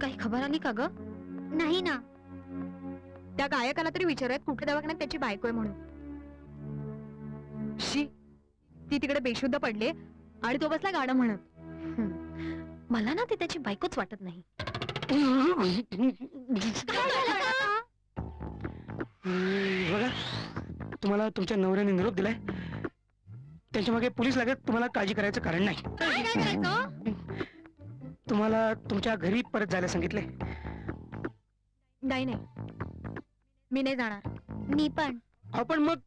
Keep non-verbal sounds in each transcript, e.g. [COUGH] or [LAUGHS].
काही खबर आली का ग? नाही ना. त्या गायकाला तरी विचारूयात कुठे दवाखान्यात त्याची बायको आहे म्हणून. शी ती तिकडे बेशुद्ध पडले आणि तो बसला गाणं म्हणत. मला ना ती त्याची बायकोच वाटत नाही. बघा तुम्हाला तुमच्या नवऱ्याने निरोप दिलाय. त्यांच्या मागे पोलीस लागत तुम्हाला काळजी करायचं कारण नाही. तुम्हाला तुमच्या घरी परत जायला सांगितले नाही नाही. मी नाही जाणार. मी पण. अहो पण मग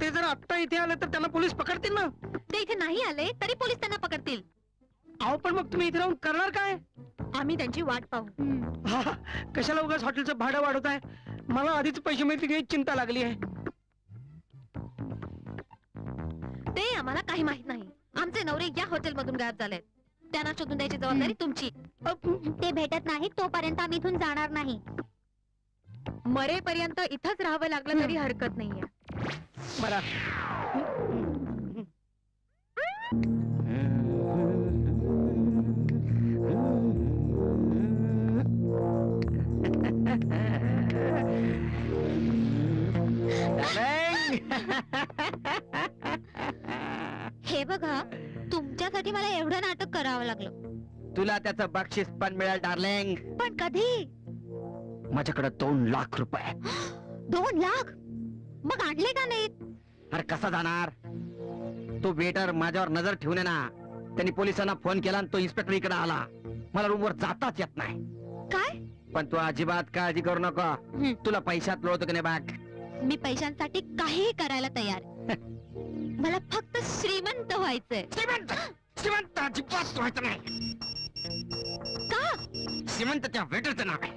ते जर आत्ता इथे आले तर त्यांना पोलीस पकडतील ना? ते इथे नाही आले तरी पोलीस त्यांना पकडतील. अहो पण मग तुम्ही इथे राहून करणार काय? आम्ही त्यांची वाट पाहू. हा, कशाला उगाच हॉटेलचं भाडं वाढवत आहे मला आधीच पैसे मिळतील की चिंता लागली आहे. ते आम्हाला काही माहीत नाही. आमचे नवरे या हॉटेल मधून गायब झालेत. त्यांना शोधून द्यायची जबाबदारी तुमची. ते भेटत नाही तोपर्यंत आम्ही इथून जाणार नाही. मरेपर्यंत इथंच राहावं लागलं तरी हरकत नाहीये. बरा हे बघा तुमच्यासाठी मला एवढं नाटक करावं लागलं. तुला त्याचं बक्षीस पण मिळेल डार्लिंग पण कधी? माझ्याकडे दोन लाख रुपये. दोन लाख? मग आणले का नाहीत? अरे कसा जाणार? तो वेटर माझ्यावर नजर ठेवून आहे ना त्यांनी पोलिसांना फोन केला आणि तो इन्स्पेक्टर इकडे आला. मला रूमवर जाताच येत नाही. काय? पण तू अजिबात काळजी करू नको. हं. तुला पैशात लोळतो की नाही बाग? मी पैशांसाठी काहीही करायला तयार मला फक्त श्रीमंत व्हायचंय. श्रीमंत! श्रीमंत अजिबात व्हायचं नाही. का? श्रीमंत त्या वेटरचं नाव आहे.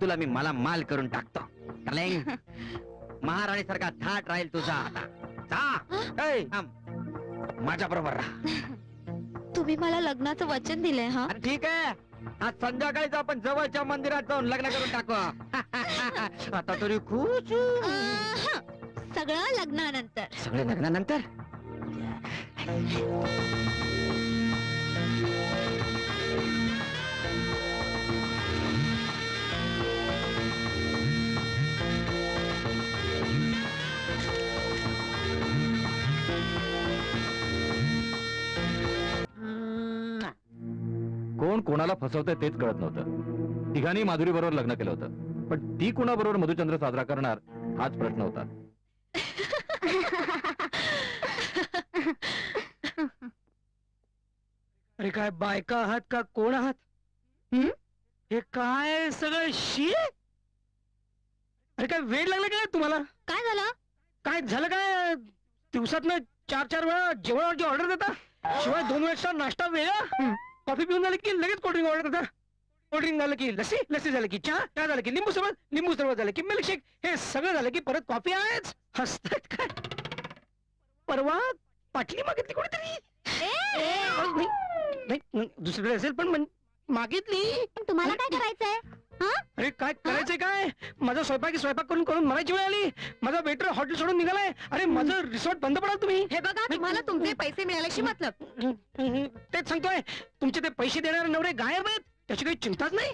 तुला मी मला माल करून टाकतो. डार्लिंग महाराणी सारखा थाट राहील तुझा आता. जा. माझ्या बरोबर राहा. तुम्ही मला लग्नाचं वचन दिलंय हा? अरे ठीक आहे. आज संध्याकाळीच आपण जवळच्या मंदिरात जाऊन लग्न करून टाकू. [LAUGHS] आता तरी खुश अहं. सगळं लग्नानंतर. सगळे लग्नानंतर? कोण कोणाला फसवतंय तेच कळत नव्हतं. तिघांनी माधुरी बरोबर लग्न केलं होतं. पण ती कोणाबरोबर मधुचंद्र साजरा करणार हाच प्रश्न होता. अरे काय बायका आहात का कोण आहात? हं? हे काय सगळं शी अरे काय वेळ लागला काय तुम्हाला? काय झालं? काय झालं काय? दिवसात चार चार वेळा जेवणाची ऑर्डर देता? शिवाय दोन वेळेचा नाश्ता वेगळा कॉफी पिऊन झालं की लगेच कोल्ड्रिंक ऑर्डर देता? कोल्ड्रिंक झालं की लस्सी? लस्सी झालं की चहा? चहा झालं की लिंबू सरबत? लिंबू सरबत झालं की मिल्कशेक? हे सगळं झालं की परत कॉफी आहेच? हसतात काय? परवा पाटली मागितली कोणीतरी? नाही, दुसरीकडे असेल पण मागितली. तुम्हाला काय करायचंय? अरे काय करायचंय काय? माझा स्वयंपाकी स्वयंपाक करून करून मरायची वेळ आली. माझा वेटर हॉटेल सोडून निघालाय. अरे माझं रिसॉर्ट बंद पडाल तुम्ही. हे बघा तुम्हाला तुमचे पैसे मिळाल्याशी मतलब. तेच सांगतोय तुमचे ते पैसे देणारे नवरे गायब आहेत. त्याची काही चिंताच नाही.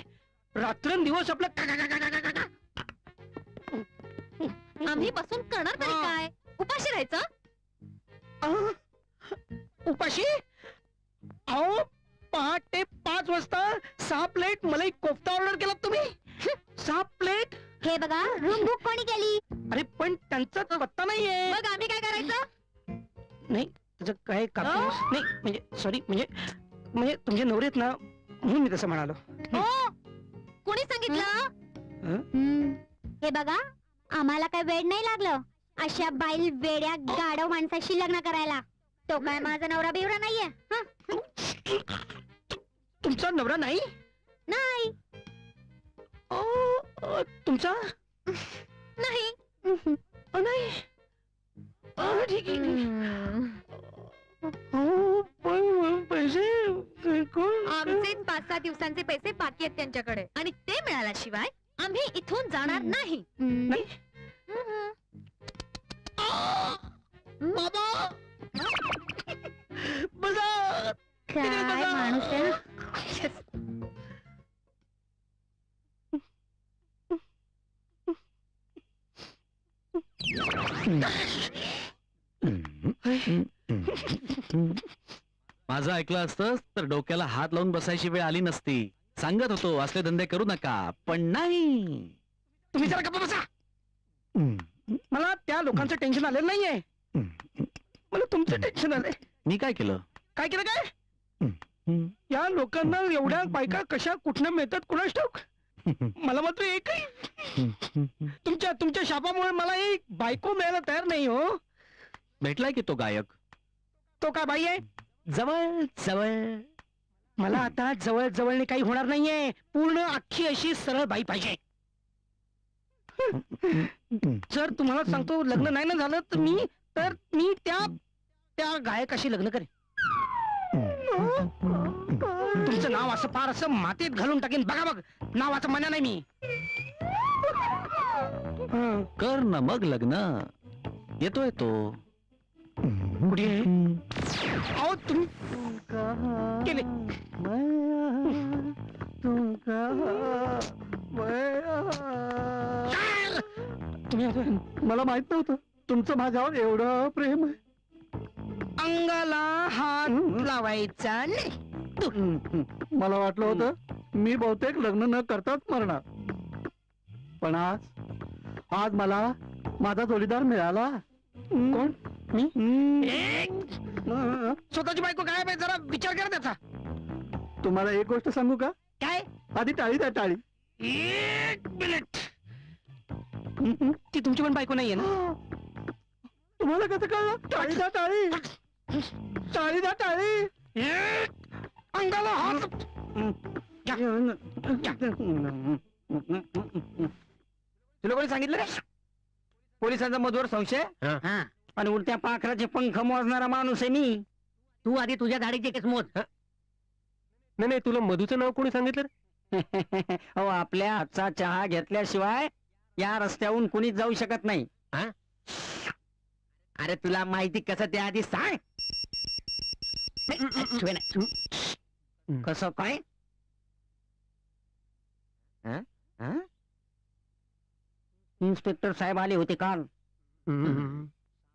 रात्रंदिवस आपलं का- का- का- का- का- का- का- आम्ही बसून करणार तरी हा. काय? उपाशी राहायचं? अं? उपाशी? अहो पहाटे पाच वाजता सहा प्लेट मलाई कोफ्ता ऑर्डर केला तुम्ही? सहा प्लेट हे बघा रूम बुक कोणी केली? अरे पण त्यांचा पत्ता नाहीये. मग आम्ही काय करायचं? नाही त्याचं काय कापूस नाही. म्हणजे सॉरी म्हणजे म्हणजे तुमचे नवरे आहेत ना म्हणून मी तसं म्हणालो. हो. कोणी सांगितलं? हे? बघा आम्हाला काय वेळ नाही लागलं. अशा बाईल वेड्या गाडव माणसाशी लग्न करायला. तो काय माझा नवरा बिवरा नाहीये. हं? तुमचा नवरा नाही? नाही. अ, तुमचा? नाही. अ, नाही. अ, ठीक आहे अहो, पण पैसे कोण आमचे पाच सहा दिवसांचे पैसे बाकी आहेत त्यांच्याकडे. आणि ते मिळाल्याशिवाय आम्ही इथून जाणार हम्म. नाही. नाही? हम्म. काय माणूस आहे? ना माझं ऐकलं असतं तर डोक्याला हात लावून बसायची वेळ आली नसती. सांगत होतो असले धंदे करू नका पण नाही. तुम्ही जरा गप्प बसा. मला त्या लोकांचं टेन्शन आलेलं नाहीये. मला तुमचं टेन्शन आलंय. मी काय केलं? काय केलं काय? या लोकांना एवढ्या बायका कशा कुठनं मिळतात कुणाच ठाऊक? मला मात्र एकही तुमच्या तुमच्या शापामुळे मला एक बायको मिळायला तयार नाही हो. भेटलाय की तो गायक? तो काय बाई आहे? जवळ जवळ. मला आता जवळ जवळने काही होणार नाहीये. पूर्ण अख्खी अशी सरळ बाई पाहिजे. जर तुम्हाला सांगतो लग्न नाही ना झालं तर मी तर मी त्या त्या गायकाशी लग्न करेन. तुमचं नाव असं फार असं मातीत घालून टाकेन. बघा बघ नावाचं मना नाही मी. हं, कर ना मग लग्न. येतोय तो. कुठे आहे? अहो तुम्ही केले. तुम्ही मला माहीत नव्हतं. तुमचं माझ्यावर एवढं प्रेम आहे. अंगाला हात लावायचा नाही मला वाटलं होतं मी बहुतेक लग्न न करताच मरणार. पण आज आज मला माझा जोडीदार मिळाला. कोण? मी? स्वतःची बायको काय जरा विचार करा त्याचा. तुम्हाला एक गोष्ट सांगू का? काय? आधी टाळी द्या टाळी. एक मिनिट. ती तुमची पण बायको नाहीये ना? तुम्हाला कसं कळलं? टाळी द्या टाळी. टाळी द्या टाळी. अंगाला हात. तुला कोणी सांगितलं रे? पोलिसांचा मधुर संशय? हा. आणि उलट्या पाखराचे पंख मोजणारा माणूस आहे मी. तू आधी तुझ्या धाडीचे केस मोज. नाही नाही तुला मधूचं नाव कोणी सांगितलं रे? [LAUGHS] अहो आपल्या हातचा चहा घेतल्याशिवाय या रस्त्याहून कुणीच जाऊ शकत नाही. अरे तुला माहिती कसं ते आधी सांग. कसं काय? इन्स्पेक्टर साहेब आले होते काल.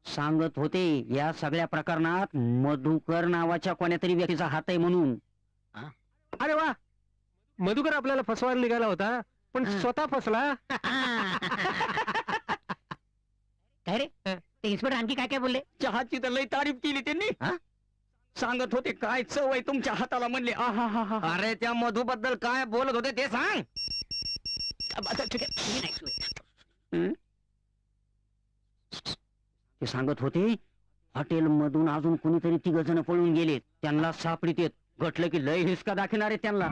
सांगत होते या सगळ्या प्रकरणात मधुकर नावाच्या कोण्यातरी व्यक्तीचा हात आहे म्हणून. अरे वा! मधुकर आपल्याला फसवायला निघाला होता पण. स्वतः फसला? [LAUGHS] काय रे? ते इन्स्पेक्टर आणखी काय काय बोलले? चहाची तर लई तारीफ केली त्यांनी? सांगत होते काय चव आहे तुमच्या हाताला म्हणले आहा हा हा अरे त्या मधू बद्दल काय बोलत होते ते सांग. ते सांगत होते हॉटेल मधून अजून कुणीतरी तिघ जण पळून गेले त्यांना सापडीत येत. घटलं की लय हिसका दाखवणार आहे त्यांना.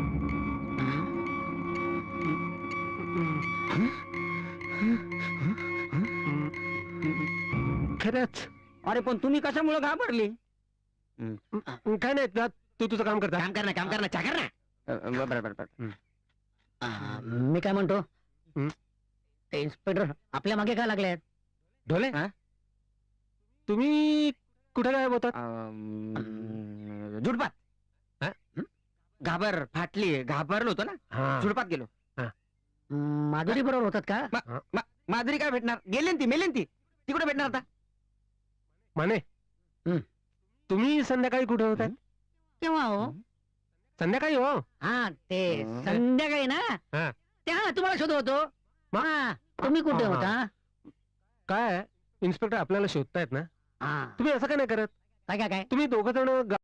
खरंच. अरे पण तुम्ही कशामुळे घाबरले? काय नाही तू तुझं काम करता. काम कर ना काम कर ना चा कर ना. बर बर बर मी काय म्हणतो? हं? ते इन्स्पेक्टर आपल्या मागे काय लागले ढोले? हा? तुम्ही कुठे काय होतात अं, झुडपात हा? घाबर फाटली घाबरलो होतो ना? झुडपात गेलो. माधुरी बरोबर होतात का? माधुरी काय भेटणार? गेली ती मेली ती. ती कुठे भेटणार आता? माने. हं. तुम्ही संध्याकाळी कुठे होतात? केव्हा हो? संध्याकाळी हो. हा ते हं. संध्याकाळी ना? हा. ते हा तुम्हाला शोधत होतो हा, तुम्ही कुठे हा, हा. होता? काय इन्स्पेक्टर आपल्याला शोधतायत ना? हा. तुम्ही असं काय नाही करत? काय काय काय? तुम्ही दोघ जण